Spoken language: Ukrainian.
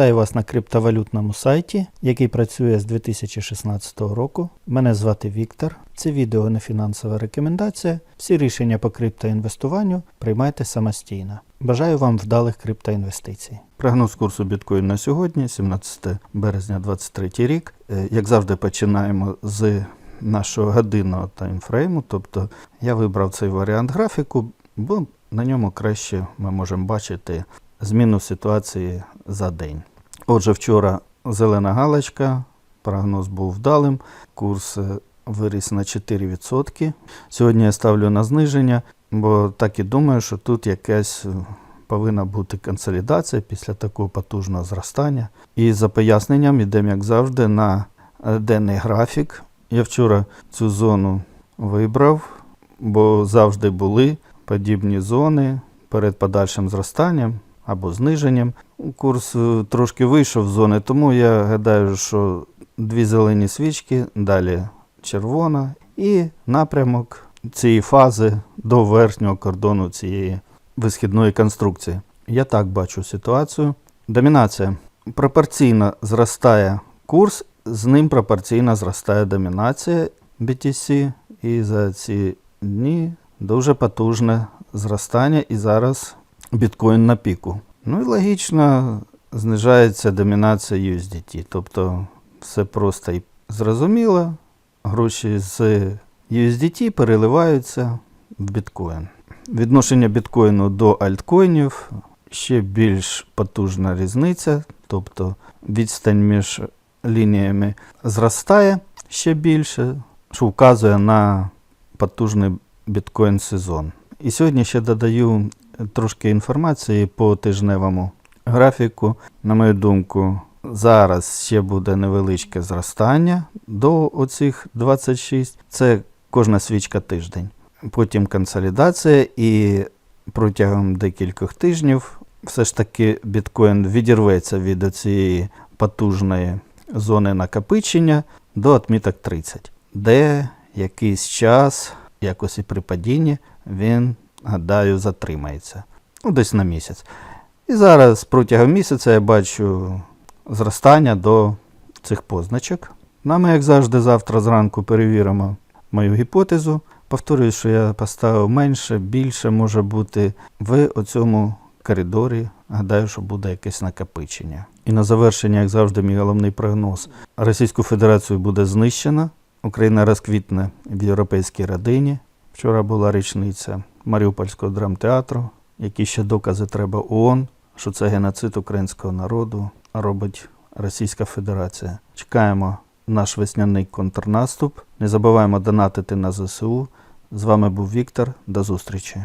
Вітаю вас на криптовалютному сайті, який працює з 2016 року. Мене звати Віктор. Це відео не фінансова рекомендація. Всі рішення по криптоінвестуванню приймайте самостійно. Бажаю вам вдалих криптоінвестицій. Прогноз курсу біткоін на сьогодні, 17 березня 2023 рік. Е, Як завжди, починаємо з нашого годинного таймфрейму. Тобто я вибрав цей варіант графіку, бо на ньому краще ми можемо бачити зміну ситуації за день. Отже, вчора зелена галочка, прогноз був вдалим, курс е, виріс на 4%. Сьогодні я ставлю на зниження, бо так і думаю, що тут якась е, повинна бути консолідація після такого потужного зростання. І за поясненням йдемо, як завжди, на е, денний графік. Я вчора цю зону вибрав, бо завжди були подібні зони перед подальшим зростанням або зниженням. Курс е, трошки вийшов з зони, тому я гадаю, що дві зелені свічки, далі червона, і напрямок цієї фази до верхнього кордону цієї висхідної конструкції. Я так бачу ситуацію. Домінація. Пропорційно зростає курс, з ним пропорційно зростає домінація BTC, і за ці дні дуже потужне зростання, і зараз біткоін на піку. Ну і логічно знижається домінація USDT. Тобто все просто і зрозуміло. Гроші з USDT переливаються в біткоін. Відношення біткоїну до альткоїнів ще більш потужна різниця, тобто відстань між лініями зростає ще більше, що вказує на потужний біткоін сезон. І сьогодні ще додаю трошки інформації по тижневому графіку. На мою думку, зараз ще буде невеличке зростання до оцих 26. Це кожна свічка тиждень. Потім консолідація, і протягом декількох тижнів все ж таки біткоін відірветься від цієї потужної зони накопичення до отміток 30, де якийсь час, якось і при падінні, він, гадаю, затримається. Ну, десь на місяць. І зараз протягом місяця я бачу зростання до цих позначок. Ну, а ми, як завжди, завтра зранку перевіримо мою гіпотезу. Повторюю, що я поставив менше, більше може бути в оцьому коридорі. Гадаю, що буде якесь накопичення. І на завершення, як завжди, мій головний прогноз. Російську Федерацію буде знищено. Україна розквітне в європейській родині. Вчора була річниця Маріупольського драмтеатру. Які ще докази треба ООН, що це геноцид українського народу робить Російська Федерація. Чекаємо наш весняний контрнаступ. Не забуваємо донатити на ЗСУ. З вами був Віктор. До зустрічі.